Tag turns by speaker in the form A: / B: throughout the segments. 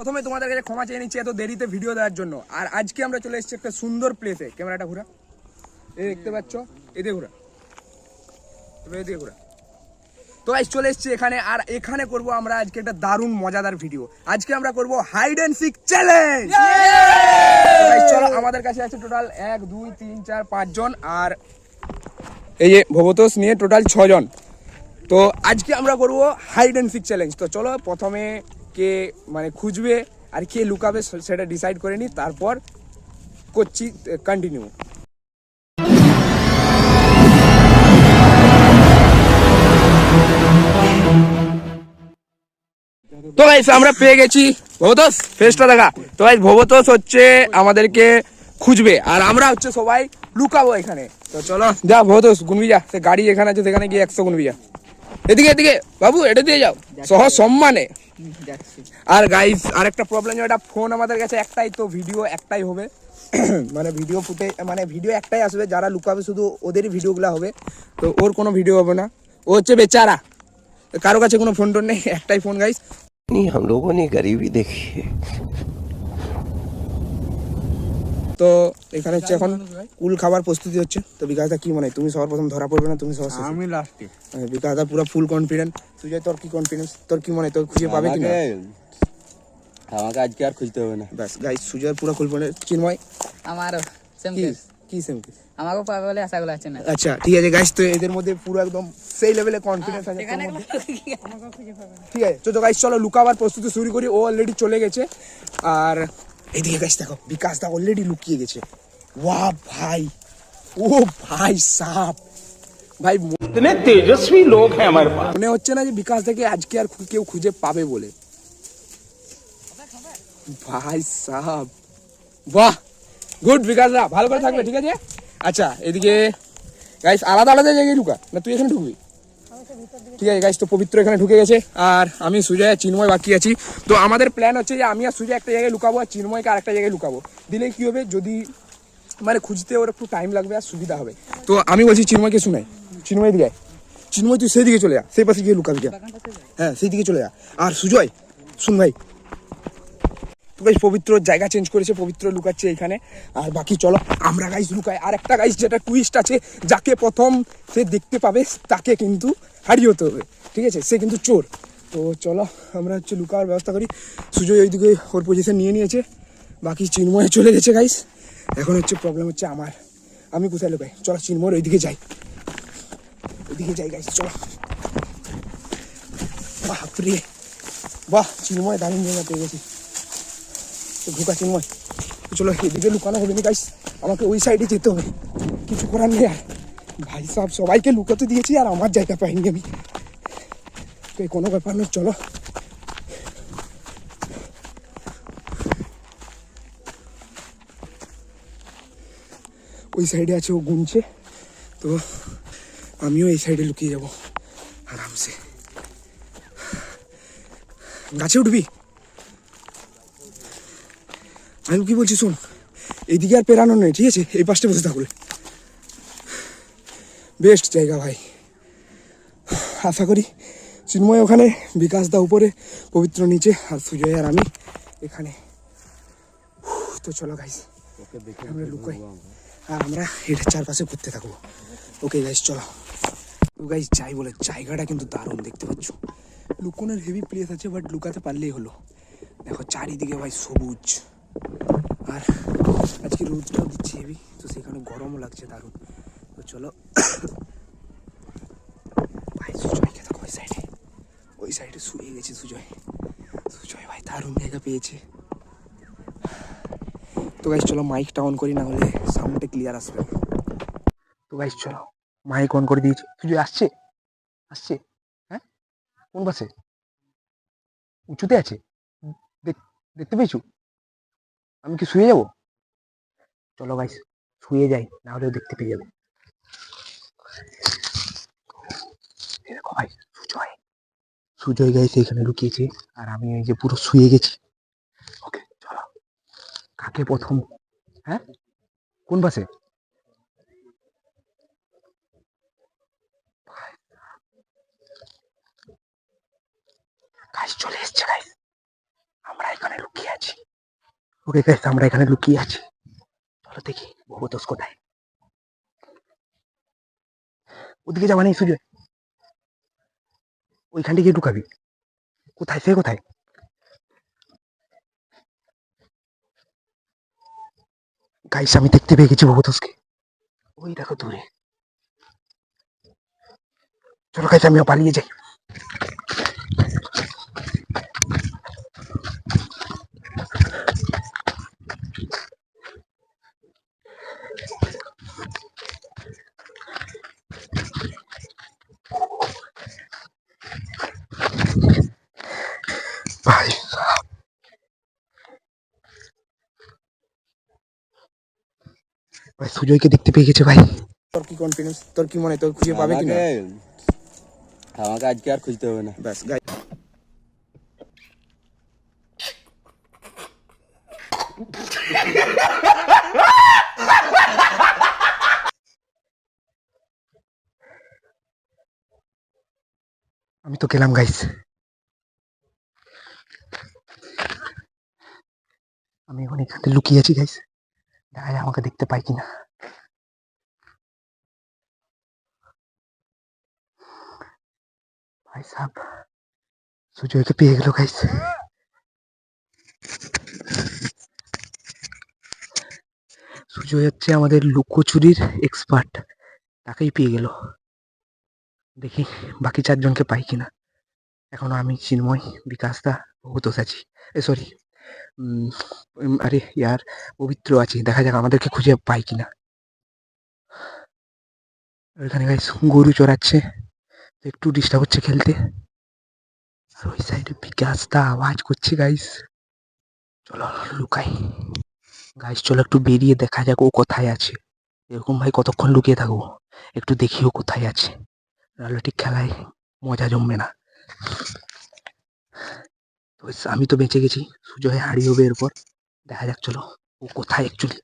A: প্রথমে তোমাদের কাছে ক্ষমা চেয়ে নিচ্ছি এত দেরিতে ভিডিও দেওয়ার জন্য। আর আজকে আমরা চলে এসেছি একটা সুন্দর প্লেসে ক্যামেরাটা ঘুরা। এই দেখতে পাচ্ছ? এদিকে ঘুরা। এবার এদিকে ঘুরা। তো আজ চলে এসেছি এখানে। আর এখানে করব আমরা আজকে একটা দারুণ মজাদার ভিডিও আজকে আমরা করব হাইড অ্যান্ড সিক চ্যালেঞ্জ চলো আমাদের কাছে আছে টোটাল এক দুই তিন চার পাঁচ জন। আর এই যে ভবতোষ নিয়ে টোটাল ছজন তো আজকে আমরা করব হাইড অ্যান্ড সিক চ্যালেঞ্জ তো চলো প্রথমে কে মানে খুঁজবে আর কে লুকাবে সেটা ডিসাইড করে নি, তারপর করছি কন্টিনিউ তো গাইস আমরা পেয়ে গেছি ভবতোষ ফেসটা দেখা। তো গাইস ভবতোষ হচ্ছে আমাদেরকে খুঁজবে, আর আমরা হচ্ছে সবাই লুকাবো এখানে। তো চলো, যা ভবতোষ গুনবি যা সে গাড়ি এখানে আছে সেখানে গিয়ে একশো গুনবি যা এদিকে এদিকে বাবু এটা দিয়ে যাও সহ সম্মানে আর গাইস আরেকটা প্রবলেম এটা ফোন আমাদের কাছে একটাই তো ভিডিও একটাই হবে মানে ভিডিও ফুটে মানে ভিডিও একটাই আসবে যারা লুকাবে শুধু ওদেরই ভিডিওগুলো হবে তো ওর কোনো ভিডিও হবে না ও হচ্ছে বেচারা কারো কাছে কোনো ফোন টোন নেই একটাই ফোন গাইস
B: नहीं हम लोगों ने गरीबी देखी है
A: তো এখানে হচ্ছে এখন কুল খাবার প্রস্তুতি হচ্ছে। তো বিকাশদা কি মনে হয়? তুমি সবার প্রথম ধরা পড়বে না? তুমি সবার শেষে?
C: আমি লাস্টে
A: হ্যাঁ, বিকাশদা পুরো ফুল কনফিডেন্ট তুই তোর কি কনফিডেন্স তোর কি মনে হয়? তোর খুঁজে পাবে কি না
C: আমাকে আজকে আর খুঁজতে হবে না।
A: ব্যাস গাইস সুজয় পুরো ফুল কনফিডেন্ট চিন্ময়?
D: আমারও সেম
A: কি?
D: কেস
A: কি সেম কি
D: আমাকেও পাবে বলে আশা করা আছে না।
A: আচ্ছা ঠিক আছে গাইস তো এদের মধ্যে পুরো একদম সেই লেভেলে কনফিডেন্স আছে। তোর মধ্যে। ঠিক আছে তো তো গাইস চলো লুকাবার প্রস্তুতি শুরু করি। ও অলরেডি চলে গেছে। আর এদিকে গাইস দেখো বিকাশ দা অলরেডি লুকিয়ে গেছে ওয়া ভাই ও ভাই সাপ ভাই ম-
E: इतने तेजस्वी लोग हैं हमारे पास
A: মনে হচ্ছে না যে বিকাশ থেকে আজকে আর খু- কেউ খুঁজে পাবে বলে ভাই সাহাব বাহ গুড বিকাশ দা ভালো করে থাকবে ঠিক আছে আচ্ছা এদিকে গাইস আলাদা আলাদা জায়গায় ঢুকা না তুই এখানে ঢুকবি ঠিক আছে গাইস তো পবিত্র এখানে ঢুকে গেছে, আর আমি সুজয় চিন্ময় বাকি আছি। তো আমাদের প্ল্যান হচ্ছে যে আমি আর সুজয় একটা জায়গায় লুকাবো, আর চিন্ময়কে আর একটা জায়গায় লুকাবো। দিলে কি হবে, যদি মানে খুঁজতে ওর একটু টাইম লাগবে আর সুবিধা হবে। তো আমি বলছি, চিন্ময়কে শুনাই। চিন্ময় দিকে। চিন্ময়, তুই সেই দিকে চলে যা। সেই পাশে গিয়ে লুকাবি হ্যাঁ সেই দিকে চলে যা। আর সুজয়, শুন ভাই তো গাইস পবিত্র জায়গা চেঞ্জ করেছে, পবিত্র লুকাচ্ছে এখানে। আর বাকি চলো, আমরা গাইস লুকাই। আর একটা গাইস যেটা টুইস্ট আছে, যাকে প্রথম সে দেখতে পাবে, তাকে কিন্তু হারিয়ে হতে হবে। ঠিক আছে? সে কিন্তু চোর। তো চলো, আমরা হচ্ছে লুকার ব্যবস্থা করি। সুজয় ওইদিকে ওর পজিশন নিয়ে নিয়েছে। বাকি চিন্ময় চলে গেছে গাইস এখন হচ্ছে প্রবলেম হচ্ছে আমার। আমি কোথায় লুকাই? চলো, চিন্ময়ের ওইদিকে যাই। ওইদিকে যাই গাইস চলো। বাপরে। বাহ, চিন্ময় দারুণ জায়গা পেয়ে গেছি। ঢুকা চিন্ময় চলো, এদিকে লুকানো হবে না গাইস আমাকে ওই সাইডে যেতে হবে। কিছু করার নেই আর। ভাই সাহেব সবাইকে লুকাতে দিয়েছি আর আমার জায়গা পাইনি আমি। তো কোনো ব্যাপার নয়, চলো। ওই সাইডে আছে, ও গুনছে। তো আমিও এই সাইডে লুকিয়ে যাব। আরামসে। গাছে উঠবি? আমি কি বলছি শোন? এইদিকে আর পেরানো নেই ঠিক আছে? এই পাশটা বসে থাকলে বেস্ট জায়গা ভাই। আশা করি চিন্ময় ওখানে বিকাশ দা উপরে পবিত্র নিচে আর সুজয় আর আমি এখানে। তো চলো গাইস আমরা লুকাই। আর আমরা এটা চারপাশে ঘুরতে থাকব। ওকে গাইস চলো। তো গাইস যাই বলে জায়গাটা কিন্তু দারুণ দেখতে পাচ্ছ? লুকোনোর হেভি প্লেস আছে বাট লুকাতে পারলেই হলো। দেখো চারিদিকে ভাই সবুজ। আর আজকে রোদটাও দিচ্ছে হেভি তো সেখানে গরমও লাগছে দারুণ। তো চলো, ভাই সুজয়কে দেখো ওই সাইডে ওই সাইডে শুয়ে গেছে সুজয়। সুজয় ভাই দারুণ জায়গা পেয়েছে। তো গাইস চলো মাইকটা অন করি, না হলে সাউন্ডটা ক্লিয়ার আসবে। তো গাইস চলো মাইক অন করে দিয়েছি। সুজয়, আসছে? আসছে? হ্যাঁ? কোন পাশে উঁচুতে আছে? দেখ- দেখতে পেয়েছ? আমি কি শুয়ে যাব? চলো গাইস শুয়ে যাই, না হলেও দেখতে পেয়ে যাবে। ভাই সুজয় সুজয় গাইস এখানে লুকিয়েছে, আর আমি এই যে পুরো শুয়ে গেছি। ওকে চলো। কাকে প্রথম? হ্যাঁ? কোন পাশে? চলে এসছে গাইস ওকে গাইস আমরা এখানে লুকিয়ে আছি। চলো দেখি ভবতোষ কোথায়? ওদিকে যাওয়া নেই সুজয়। ওইখান থেকে ঢুকাবি। কোথায় সে কোথায়? গাইস আমি দেখতে পেয়ে গেছি ভবতোষকে ওই দেখো দূরে। চলো গাইস আমিও পালিয়ে যাই। ভাই ভাই সুজয়কে দেখতে পেয়ে গেছে ভাই। তোর কি কনফিডেন্স তোর কি মনে হয়? তোর খুঁজে পাবে কিনা?
C: আমাকে আমাকে আজকে আর খুঁজতে হবে না।
A: ব্যাস গাই। আমি তো গেলাম গাইস। আমি এখন এখানে লুকিয়ে আছি গাইস দেখা যায় আমাকে দেখতে পাই কিনা। ভাই সাহেব সুজয়কে পেয়ে গেল গাইস সুজয় হচ্ছে আমাদের লুকোচুরির এক্সপার্ট তাকেই পেয়ে গেল। দেখি বাকি চারজনকে পাই কিনা। এখনও আমি চিন্ময় বিকাশ দা ভৌতোষ আছি। এ সরি আরে ইয়ার, পবিত্র আছে, দেখা যাক আমাদেরকে খুঁজে পাই কিনা। ওইখানে গাইস গরু চড়াচ্ছে একটু ডিস্টার্ব হচ্ছে খেলতে। আর ওই সাইডে বিকাশ দা আওয়াজ করছে গাইস চলো, লুকাই। গাইস চলো একটু বেরিয়ে দেখা যাক ও কোথায় আছে। এরকম ভাই কতক্ষণ লুকিয়ে থাকব? একটু দেখি ও কোথায় আছে। নাহলে ঠিক খেলায় মজা জমবে না। আমি তো বেঁচে গেছি। সুজয় হারিয়ে হবে এরপর। দেখা যাক, চলো। ও কোথায় অ্যাকচুয়ালি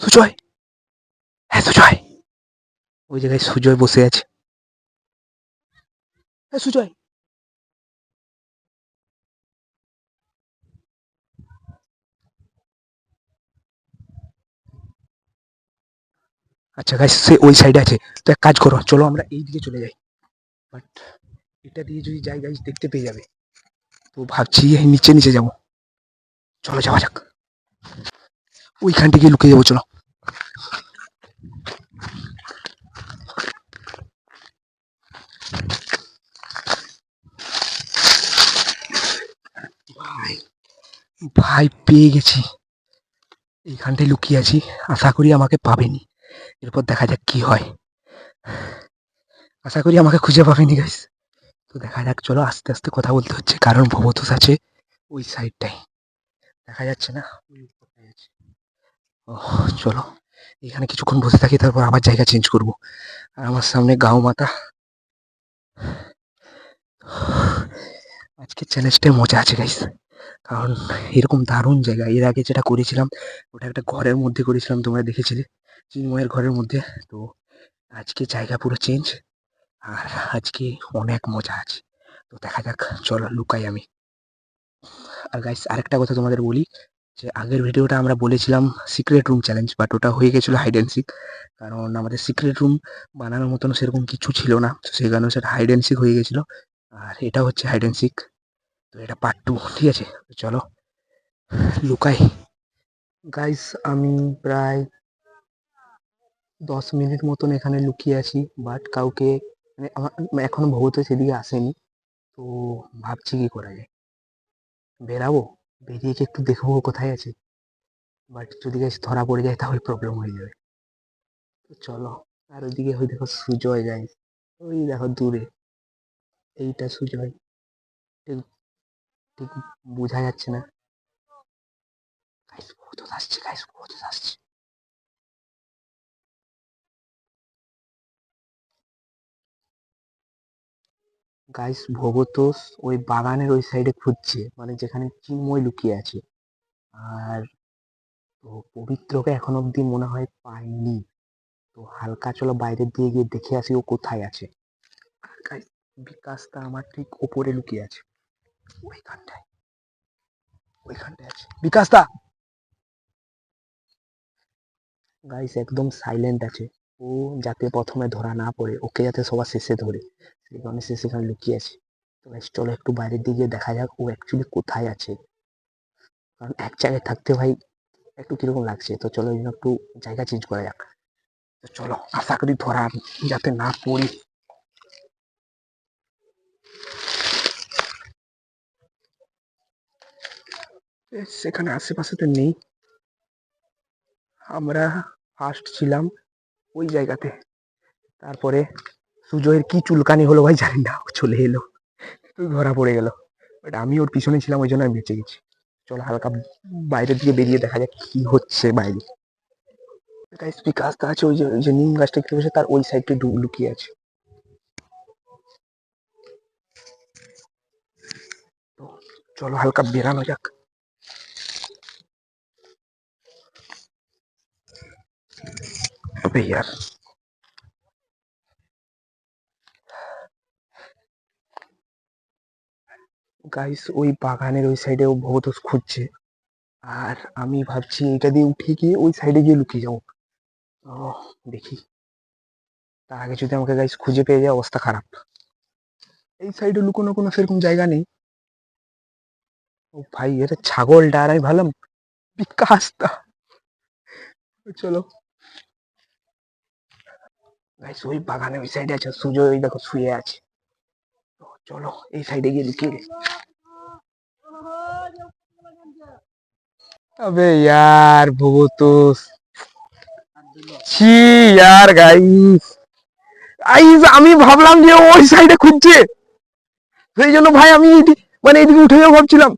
A: সুজয়! হ্যাঁ সুজয়! ওই জায়গায় সুজয় বসে আছে। হ্যাঁ সুজয়! আচ্ছা গাইস সে ওই সাইডে আছে। তো এক কাজ করো, চলো আমরা এই দিকে চলে যাই। বাট এটা দিয়ে যদি যাই গাইস দেখতে পেয়ে যাবে। তো ভাবছি নিচে নিচে যাব। চলো যাওয়া যাক। ওইখান থেকে লুকিয়ে যাব, চলো। ভাই ভাই পেয়ে গেছি। এইখানটায় লুকিয়ে আছি। আশা করি আমাকে পাবেনি। এরপর দেখা যাক কি হয়। আশা করি আমাকে খুঁজে পাবেনি গাইস তো দেখা যাক, চলো আস্তে আস্তে কথা বলতে হচ্ছে, কারণ ভবতোষ আছে ওই সাইডটাই দেখা যাচ্ছে না ও চলো, এখানে কিছুক্ষণ বসে থাকি, তারপর আবার জায়গা চেঞ্জ করব। আর আমার সামনে গাও মাতা। আজকে চ্যালেঞ্জটাই মজা আছে গাইস কারণ এরকম দারুণ জায়গা। এর আগে যেটা করেছিলাম, ওটা একটা ঘরের মধ্যে করেছিলাম, তোমরা দেখেছিলে। চিন্ময়ের ঘরের মধ্যে। তো আজকে জায়গা পুরো চেঞ্জ আর আজকে অনেক মজা আছে। তো দেখা যাক, চলো লুকাই আমি। আর গাইস আরেকটা কথা তোমাদের বলি, যে আগের ভিডিওটা আমরা বলেছিলাম সিক্রেট রুম চ্যালেঞ্জ বাট ওটা হয়ে গেছিল হাইড অ্যান্ড সিক কারণ আমাদের সিক্রেট রুম বানানোর মতন সেরকম কিছু ছিল না, তো সেই কারণে সেটা হাইড অ্যান্ড সিক হয়ে গেছিল। আর এটা হচ্ছে হাইড অ্যান্ড সিক তো এটা পার্ট টু ঠিক আছে? চলো, লুকাই। গাইস আমি প্রায় দশ মিনিট মতন এখানে লুকিয়ে আছি বাট কাউকে মানে আমার, এখনও ভৌত সেদিকে আসেনি। তো ভাবছি কি করা যায়? বেরাবো? বেরিয়ে কি একটু দেখব কোথায় আছে? বাট যদি গাইস ধরা পড়ে যায় তাহলে প্রবলেম হয়ে যাবে। তো চলো, আর ওইদিকে ওই দেখো সুজয় গাইস ওই দেখো দূরে। এইটা সুজয়। ঠিক ঠিক বোঝা যাচ্ছে না। গাইস আসছে গাইস আসছে? গাইস ভবতোষ ওই বাগানের ওই সাইডে খুঁজছে মানে যেখানে চিন্ময় লুকিয়ে আছে। আর তো পবিত্রকে এখন অবধি মনে হয় পাইনি। তো হালকা চলো বাইরের দিয়ে গিয়ে দেখে আসি ও কোথায় আছে। বিকাশটা আমার ঠিক ওপরে লুকিয়ে আছে। ওইখানটায়। ওইখানটায় আছে। বিকাশদা! গাইস একদম সাইলেন্ট আছে। ও যাতে প্রথমে ধরা না পড়ে, ওকে যাতে সবার শেষে ধরে। সেই কারণে সে সেখানে লুকিয়ে আছে। তো চলো একটু বাইরের দিকে দেখা যাক ও অ্যাকচুয়ালি কোথায় আছে। কারণ এক জায়গায় থাকতে ভাই একটু কীরকম লাগছে। তো চলো এই জন্য একটু জায়গা চেঞ্জ করা যাক। তো চলো, আশা করি ধরা যাতে না পড়ি। সেখানে আশেপাশে তো নেই। আমরা ফার্স্ট ছিলাম। ওই জায়গাতে। তারপরে সুজয়ের কি চুলকানি হলো ভাই জানি না চলে এলো। তো ধরা পড়ে গেল। বাট আমি ওর পিছনে ছিলাম, ওই জন্য আমি বেঁচে গেছি। চলো হালকা বাইরের দিকে বেরিয়ে দেখা যাক কি হচ্ছে বাইরে। গাইস বিকাশটা আছে, ওই যে নিম গাছটা দেখতে পাচ্ছে তার ওই সাইডে লুকিয়ে আছে। চলো হালকা বেরানো যাক। over গাইস ওই বাগানের ওই সাইডে ও ভবতোষ খুঁজছে। আর আমি ভাবছি এটা দিয়ে উঠে গিয়ে ওই সাইডে গিয়ে লুকিয়ে যাও দেখি। তার আগে যদি আমাকে গাইস খুঁজে পেয়ে যায়, অবস্থা খারাপ। এই সাইডে লুকোনো কোনো সেরকম জায়গা নেই। ও ভাই, এটা ছাগলটা আর আমি ভাবলাম বিকাশটা চলো। গাইস ওই বাগানে ওই সাইডে আছে সুজয় ওই দেখো শুয়ে আছে তো চলো এই সাইডে গিয়ে লুকিয়ে রে अबे यार ভবতোষ ছি यार গাইস গাইস আমি ভাবলাম যে ও ওই সাইডে খুঁজছে সেই জন্য ভাই আমি এদি- মানে এদিকে উঠে যাবো ভাবছিলাম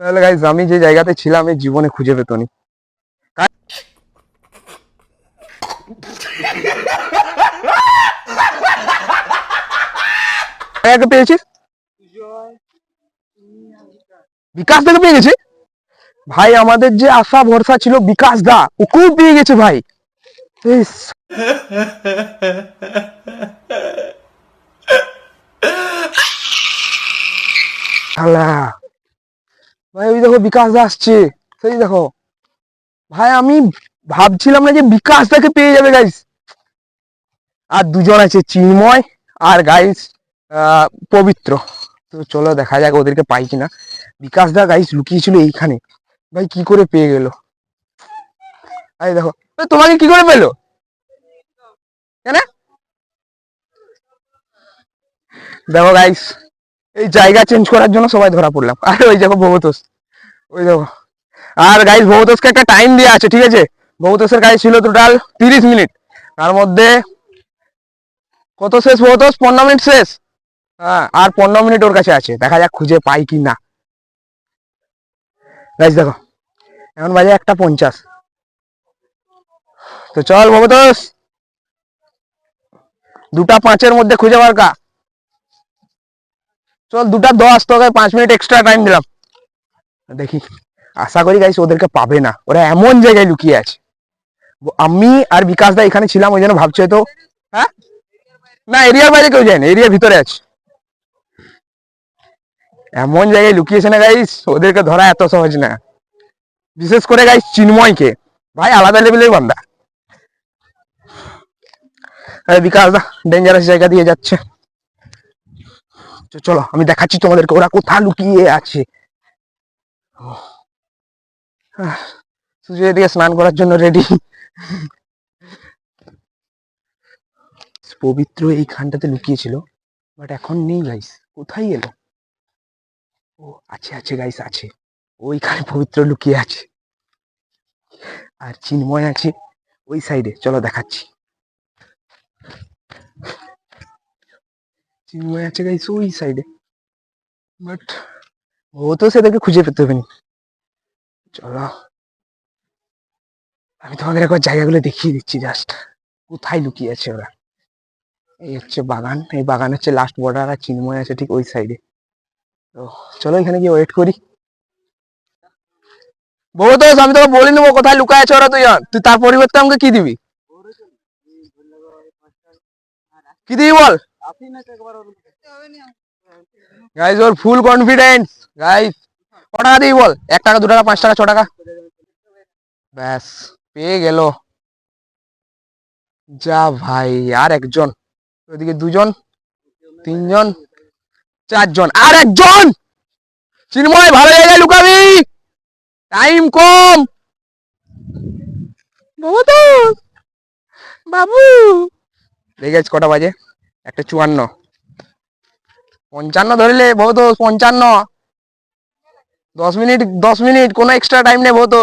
A: তাহলে গাইস আমি যে জায়গাতে ছিলাম এই জীবনে খুঁজে পেতনি বিকাশ থেকে পেয়ে গেছে? ভাই, আমাদের যে আশা, ভরসা ছিল বিকাশ দা ওকেও পেয়ে গেছে ভাই। ভাই, ওই দেখো বিকাশ দা আসছে। সেই দেখো। ভাই, আমি ভাবছিলাম না যে বিকাশ দাকে পেয়ে যাবে গাইস আর দুজন আছে, চিন্ময় আর গাইস পবিত্র। তো চলো দেখা যাক ওদেরকে পাই কিনা। বিকাশ দা গাইস লুকিয়েছিল এইখানে। ভাই, কি করে পেয়ে গেল? আরে দেখো তোমাকে কি করে পেল? কেন? দেখো গাইস এই জায়গা চেঞ্জ করার জন্য সবাই ধরা পড়লাম। আর ওই দেখো ভবতোষ ওই দেখো। আর গাইস ভবতোষকে একটা টাইম দেওয়া আছে, ঠিক আছে? ভবতোষের গাইস ছিল টোটাল তিরিশ মিনিট তার মধ্যে কত শেষ ভবতোষ পনেরো মিনিট শেষ। হ্যাঁ। আর পনেরো মিনিট ওর কাছে আছে, দেখা যাক খুঁজে পাই কি না। দেখো, এখন বাজে একটা পঞ্চাশ। তো চল, ভবতোষ। দুটা পাঁচের মধ্যে খুঁজে বার কা চল, দুটা দশ, তোকে পাঁচ মিনিট এক্সট্রা টাইম দিলাম। দেখি, আশা করি গাইস ওদেরকে পাবে না। ওরা এমন জায়গায় লুকিয়ে আছে। আমি আর বিকাশ দা এখানে ছিলাম, ওই জন্য ভাবছে তো হ্যাঁ? না, এরিয়ার বাইরে কেউ যায় না এরিয়ার ভিতরে আছে। এমন জায়গায় লুকিয়েছে না গাইস ওদেরকে ধরা এত সহজ না। বিশেষ করে গাইস চিন্ময়কে। ভাই, আলাদা লেভেলের বান্দা। বিকাশ দা ডেঞ্জারাস জায়গা দিয়ে যাচ্ছে। চলো, আমি দেখাচ্ছি তোমাদেরকে, ওরা কোথা লুকিয়ে আছে। সুজয় এদিকে স্নান করার জন্য রেডি পবিত্র এইখানটাতে লুকিয়েছিল বাট এখন নেই গাইস কোথায় এলো? ও, আছে আছে গাইস আছে। ওইখানে পবিত্র লুকিয়ে আছে। আর চিন্ময় আছে ওই সাইডে চলো দেখাচ্ছি। চিন্ময় আছে গাইস ওই সাইডে বাট ও তো সেটাকে খুঁজে পেতে হবে না। চলো। আমি তোমাদের একবার জায়গাগুলো দেখিয়ে দিচ্ছি জাস্ট কোথায় লুকিয়ে আছে ওরা? এই হচ্ছে বাগান। এই বাগান হচ্ছে লাস্ট বর্ডার আর চিন্ময় আছে ঠিক ওই সাইডে চলো এখানে গিয়ে ওয়েট করি। বলো তো আমি তোকে বলে নেব কোথায় লুকায় আছে ওরা তুই তুই তার পরিবর্তে আমাকে কি দিবি? কি দিবি বল? গাইজ ওর ফুল কনফিডেন্স গাইজ ক টাকা দিই বল? এক টাকা, দু টাকা, পাঁচ টাকা, ছ টাকা? ব্যাস, পেয়ে গেল। যা ভাই, আর একজন। ওইদিকে দুজন, তিনজন। চারজন। আর একজন চিন্ময় ভালো জায়গায় লুকাবি! টাইম কম! বাবু! দেখে কটা বাজে? একটা চুয়ান্ন। পঞ্চান্ন ধরলে বহুত পঞ্চান্ন। দশ মিনিট দশ মিনিট কোনো এক্সট্রা টাইম নেই বহুত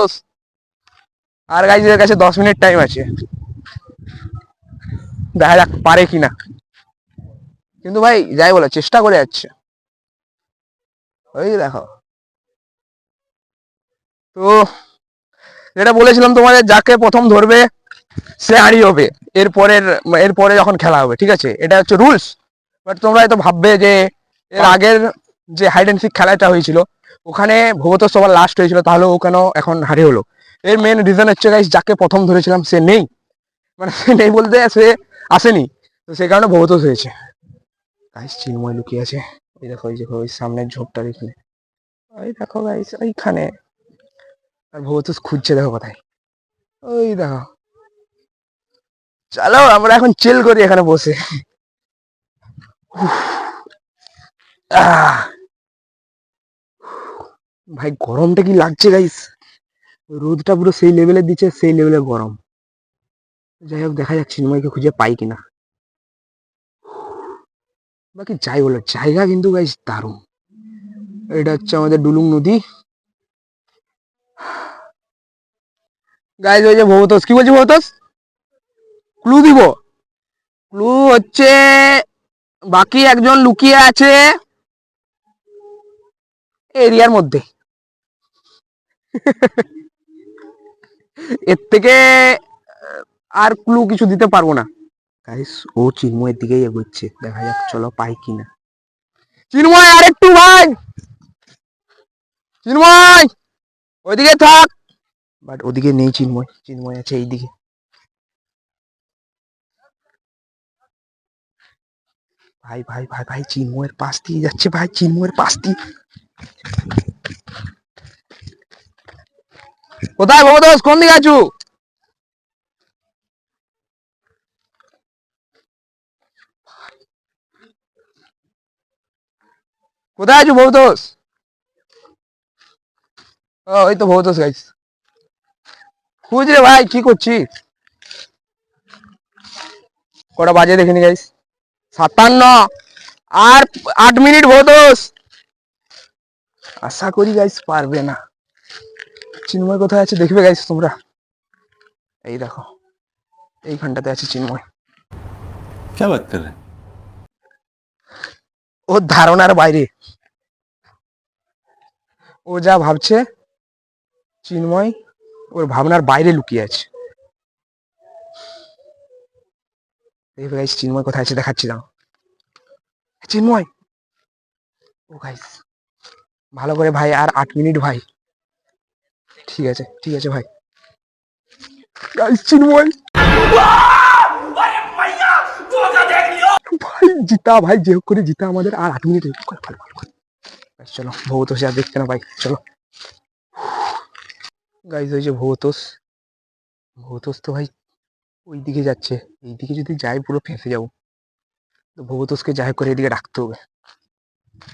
A: আর গাইজের কাছে দশ মিনিট টাইম আছে। দেখা যাক পারে কিনা। কিন্তু ভাই, যাই বলো, চেষ্টা করে যাচ্ছে। ওই দেখো। তো, যেটা বলেছিলাম তোমাদের, যাকে প্রথম ধরবে, সে হারিয়ে হবে। এরপরের, এরপরে যখন খেলা হবে, ঠিক আছে? এটা হচ্ছে রুলস বাট তোমরা হয়তো ভাববে যে, এর আগের যে হাইড অ্যান্ড সিক খেলাটা হয়েছিল, ওখানে ভগত সবার লাস্ট হয়েছিল, তাহলে ও কেন এখন হারিয়ে হলো? এর মেন রিজন হচ্ছে গাইস যাকে প্রথম ধরেছিলাম, সে নেই। মানে সে নেই বলতে সে আসেনি। তো সেই কারণে ভগতোষ হয়েছে। গাইস চিন্ময় লুকিয়ে আছে। ওই দেখো ওই যে ওই সামনের ঝোপটার এখানে। ওই দেখো গাইস ওইখানে আর ভগতোষ খুঁজছে দেখো কোথায়। ওই দেখো। চলো, আমরা এখন চিল করি এখানে বসে। ভাই, গরমটা কি লাগছে গাইস রোদটা পুরো সেই লেভেলের দিচ্ছে, সেই লেভেলের গরম। যাই হোক, দেখা যাক চিন্ময়কে খুঁজে পাই কিনা। বাকি যাই বলো, জায়গা কিন্তু গাইস দারুণ। এটা হচ্ছে আমাদের ডুলুং নদী। গাইজ ওই যে ভবতোষ কি বলছি ভবতোষ ক্লু দিব। ক্লু হচ্ছে, বাকি একজন লুকিয়ে আছে এরিয়ার মধ্যে। এর থেকে আর ক্লু কিছু দিতে পারব না। গাইস ও চিন্ময়ের দিকেই এগোচ্ছে। দেখা যাক চলো পাই কিনা। চিন্ময় আর একটু ভাই! চিন্ময়! ওইদিকে থাক! বাট ওদিকে নেই চিন্ময়। চিন্ময় আছে এইদিকে। ভাই ভাই ভাই ভাই চিন্ময়ের পাশ দিয়ে যাচ্ছে ভাই চিন্ময়ের পাশ দিয়ে। কোথায় ভবদোষ কোন দিকে আছো? কোথায় আছো ভবদোষ ও ওই তো ভবদোষ গাইস খুঁজ রে ভাই কি করছিস কটা বাজে দেখিনি গাইস সাতান্ন আর আট মিনিট ভবদোষ আশা করি গাইস পারবে না চিন্ময় কোথায় আছে দেখবে গাইস তোমরা এই দেখো এইখানটাতে আছে চিন্ময়
C: क्या बात कर रहे हैं
A: ওর ধারণার বাইরে ও যা ভাবছে, চিন্ময়, ওর ভাবনার বাইরে লুকিয়ে আছে। গাইস চিন্ময় কোথায় আছে দেখাচ্ছি দাও চিন্ময়। ও গাইস ভালো করে ভাই, আর আট মিনিট ভাই। ঠিক আছে ঠিক আছে ভাই। গাইস চিন্ময়। ভাই, জিতা, ভাই, যে করে জিতা, আমাদের আর আট মিনিট। ভালো ভালো চলো, ভৌতোষ আর দেখতে না ভাই চলো। গাইজ ওই যে ভৌতোষ ভৌতোষ তো ভাই ওই দিকে যাচ্ছে এই দিকে যদি যাই পুরো ফেঁসে যাব। তো ভৌতোষকে যাই করে এদিকে রাখতে হবে।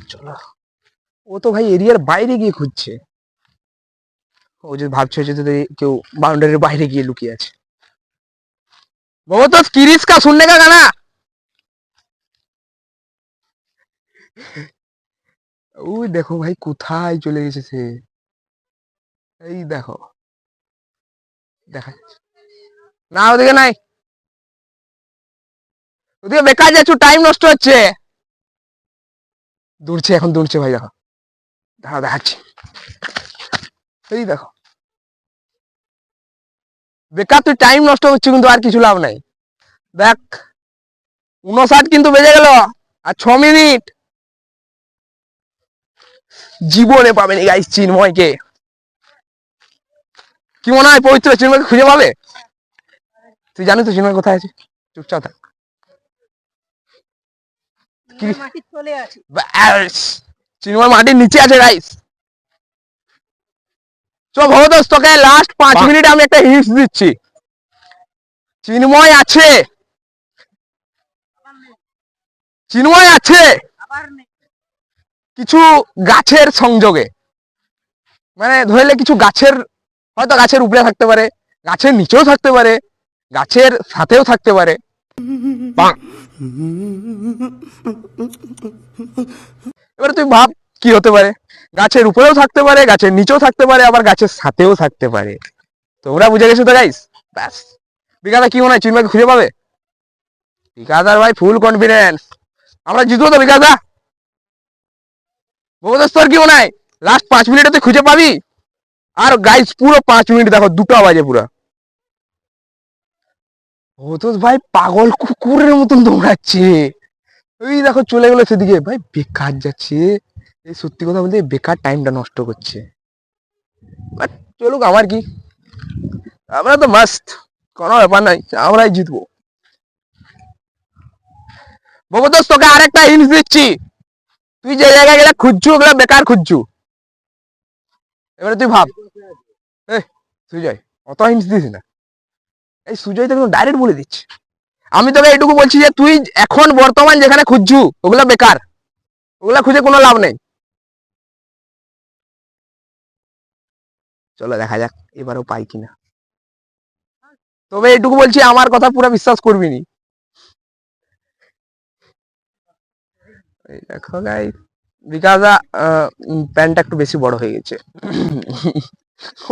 A: চলো। ও তো ভাই এরিয়ার বাইরে গিয়ে খুঁজছে। ও যদি ভাবছে যদি কেউ বাউন্ডারির বাইরে গিয়ে লুকিয়ে আছে। ভৌতোষ, কি রিস্কা? শুননে কা গানা ওই দেখো ভাই কোথায় চলে গেছে সে এই দেখো। দেখা যাচ্ছে। না, ওদিকে নাই। ওদিকে বেকার যাচ্ছ টাইম নষ্ট হচ্ছে। দৌড়ছে, এখন দৌড়ছে ভাই, দেখো। দাঁড়া দেখাচ্ছি। এই দেখো। বেকার তুই টাইম নষ্ট হচ্ছে, কিন্তু আর কিছু লাভ নাই। দেখ উনষাট কিন্তু বেজে গেল, আর ছ মিনিট। জীবনে পাবেনি গাইস চিন্ময়কে। কি মনে হয় পবিত্র চিন্ময়কে খুঁজে পাবে? তুই জানিস তো চিন্ময় কোথায় আছে? চুপচাপ থাক।
F: মাটি চলে আসে
A: ব্যাস! চিন্ময় মাটির নিচে আছে গাইস তো ভবতোষ তোকে লাস্ট পাঁচ মিনিট আমি একটা হিন্টস দিচ্ছি। চিন্ময় আছে। চিন্ময় আছে।
F: আবার নেই।
A: কিছু গাছের সংযোগে। মানে ধরলে কিছু গাছের, হয়তো গাছের উপরে থাকতে পারে, গাছের নিচেও থাকতে পারে, গাছের সাথেও থাকতে পারে। এবারে তুই ভাব, কি হতে পারে? গাছের উপরেও থাকতে পারে, গাছের নিচেও থাকতে পারে, আবার গাছের সাথেও থাকতে পারে। তোমরা বুঝে গেছো তো গাইস ব্যাস। বিকাদা কি মনে হয় চিন্ময়কে খুঁজে পাবে? বিকাদার ভাই ফুল কনফিডেন্স আমরা জিতবো তো, বিকাদা? তোর কি মনে হয়? লাস্ট পাঁচ মিনিটে তুই খুঁজে পাবি? আর গাইস পুরো পাঁচ মিনিট দেখো, দুটো বাজে পুরো। ভগবত ভাই পাগল কুকুরের মতন দৌড়াচ্ছে। ওই দেখো, চলে গেলো সেদিকে। ভাই বেকার যাচ্ছে। এই সত্যি কথা বলতে বেকার টাইমটা নষ্ট করছে। বাট চলুক, আমার কি? আমরা তো মাস্ট কোনো ব্যাপার নাই, আমরাই জিতবো। ভগবত তোকে আরেকটা হিন্স দিচ্ছি। তুই যে জায়গায় গেলে খুঁজছু ওগুলো বেকার খুঁজছু? এবারে তুই ভাব। এ সুজয়, অত হিংস দিস না। এই সুজয় তোকে ডাইরেক্ট বলে দিচ্ছি। আমি তোকে এইটুকু বলছি যে তুই এখন বর্তমান যেখানে খুঁজছু, ওগুলো বেকার। ওগুলো খুঁজে কোনো লাভ নেই। চলো দেখা যাক, এবারও পাই কিনা। তবে এইটুকু বলছি, আমার কথা পুরো বিশ্বাস করবি নি। এই দেখো গাই বিকাশা প্যান্টটা একটু বেশি বড় হয়ে গেছে।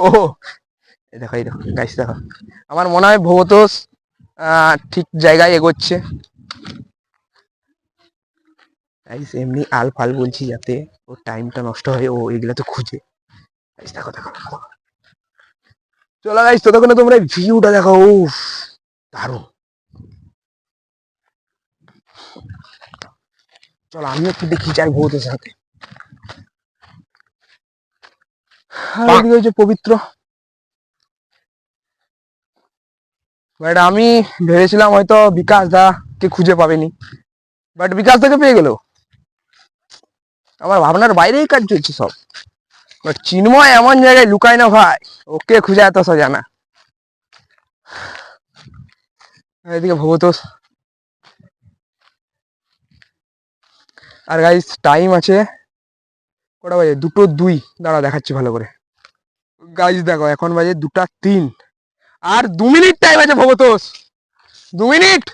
A: ও এই দেখো এই দেখো গাইস দেখো। আমার মনে হয় ভবতোষ আহ, ঠিক জায়গায় এগোচ্ছে। গাইস এমনি আল ফাল বলছি যাতে ওর টাইমটা নষ্ট হয় ও এগুলা তো খুঁজে। গাইস দেখো দেখো দেখো। চলো গাইস ততক্ষণে তোমরা ভিউটা দেখো উফ দারুণ। চলো আমি একটু দেখি যাই ভৌতের সাথে। আর পবিত্র। বাট আমি ভেবেছিলাম হয়তো বিকাশ দা কে খুঁজে পাবেনি। বাট বিকাশ দাকে পেয়ে গেল। আমার ভাবনার বাইরেই কাজ চলছে সব। বাট চিন্ময় এমন জায়গায় লুকায় না ভাই। ওকে খুঁজে এত সোজা না। এদিকে ভগতোষ আর গাইস টাইম আছে কটা বাজে? দুটো দুই। দাঁড়া, দেখাচ্ছি ভালো করে। গাইস দেখো, এখন বাজে দুটা তিন। আর দু মিনিট টাইম আছে ভগতোষ দু মিনিট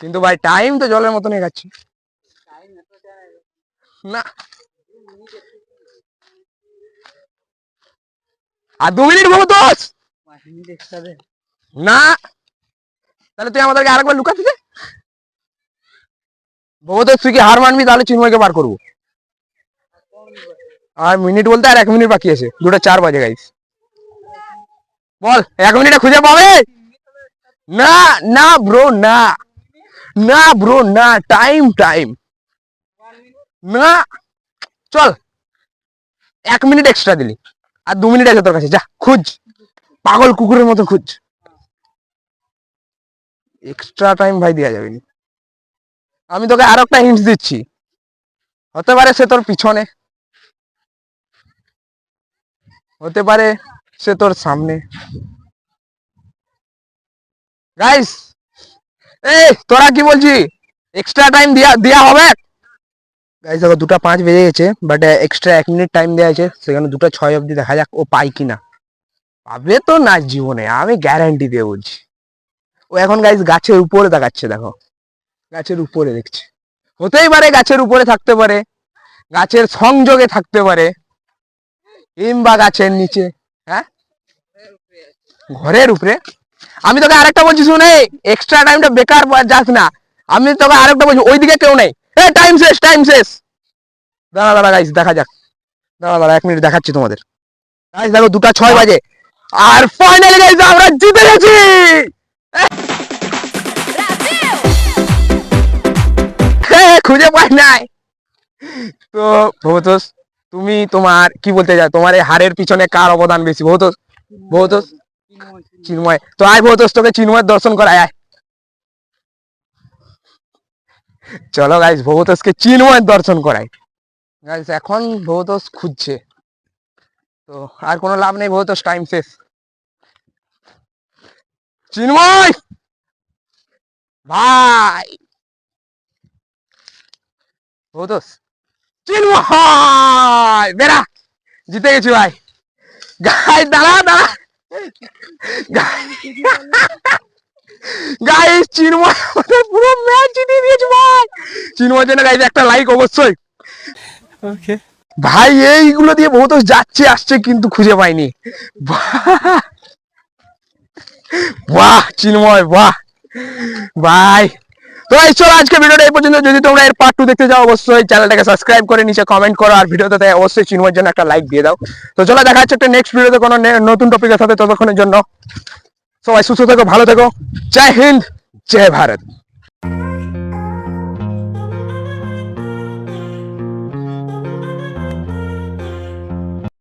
A: কিন্তু ভাই টাইম তো জলের মতনই যাচ্ছে না। আর দু মিনিট
F: দে
A: না। তাহলে তুই আমাদেরকে আরেকবার লুকাতে দে। ভগতোষ তুই কি হার মানবি, তাহলে চিন্ময়কে বার করব। আর মিনিট বলতে আর এক মিনিট বাকি আছে। দুটো চার বাজে গাইস বল, এক মিনিটে খুঁজে পাবে? না না ব্রো না। না ব্রো না। টাইম টাইম না। চল। এক মিনিট এক্সট্রা দিলি। আর দু মিনিট আছে তোর কাছে। যা, খুঁজ। পাগল কুকুরের মতো খুঁজ। এক্সট্রা টাইম ভাই দেওয়া যাবে না। আমি তোকে আর একটা হিন্টস দিচ্ছি। হতে পারে সে তোর পিছনে। হতে পারে সে তোর সামনে। গাইস এই তোরা কি বলছি? এক্সট্রা টাইম দিয়া দেওয়া হবে? গাইস দেখো দুটা পাঁচ বেজে গেছে বাট এক্সট্রা এক মিনিট টাইম দেওয়া আছে, সেখানে দুটো ছয় অবধি দেখা যাক ও পাই কিনা। পাবে তো না জীবনে, আমি গ্যারান্টি দিয়ে বলছি। ও এখন গাইস গাছের উপরে দেখাচ্ছে দেখো। গাছের উপরে দেখছে। হতেই পারে গাছের উপরে থাকতে পারে, গাছের সংযোগে থাকতে পারে, কিংবা গাছের নিচে হ্যাঁ? ঘরের উপরে। আমি তোকে আরেকটা বলছি, শুনে এক্সট্রা টাইমটা বেকার যাস না। আমি তোকে আরেকটা বলছি, ওইদিকে কেউ নেই। এ টাইম শেষ টাইম শেষ। দাঁড়া দাঁড়া গাইস দেখা যাক। দাঁড়া দাঁড়া, এক মিনিট দেখাচ্ছি তোমাদের। গাইস দেখো, দুটা ছয় বাজে। আর ফাইনালি গাইস আমরা জিতে গেছি! খুঁজে পাই নাই। তো ভবতোষ, তুমি তোমার কি বলতে চাও? তোমার এই হারের পিছনে কার অবদান বেশি? ভবতোষ ভবতোষ, চিন্ময়। তো আয় ভবতোষ, তোকে দর্শন করায় আয়। চলো গাইস ভৌতোষকে চিন্ময় দর্শন করাই। গাইস এখন ভৌতোষ খুঁজছে। তো আর কোনো লাভ নেই ভৌতোষ টাইম শেষ। চিন্ময়! ভাই! চিন্ময় বেড়া জিতে গেছি ভাই। গাই দাঁড়া দাঁড়া। গাইস চিন্ময় পুরো ম্যাচ জিতে দিয়েছে ভাই। চিন্ময় জন্য গাইস একটা লাইক অবশ্যই। ভাই এইগুলো দিয়ে বহুত যাচ্ছে আসছে কিন্তু খুঁজে পাইনি। বাহ! বাহ চিন্ময় বাহ। ভাই তো এই চলো আজকে ভিডিওটা এই পর্যন্ত। যদি তোমরা এর পার্ট টু দেখতে যাও অবশ্যই চ্যানেলটাকে সাবস্ক্রাইব করে নিচে কমেন্ট করো, আর ভিডিওতে তাই অবশ্যই চিন্ময়ের জন্য একটা লাইক দিয়ে দাও। তো চলো, দেখা হচ্ছে একটা নেক্সট ভিডিওতে কোনো নতুন টপিকের সাথে ততক্ষণের জন্য। সবাই সুস্থ থেকো, ভালো থেকো। জয় হিন্দ, জয় ভারত।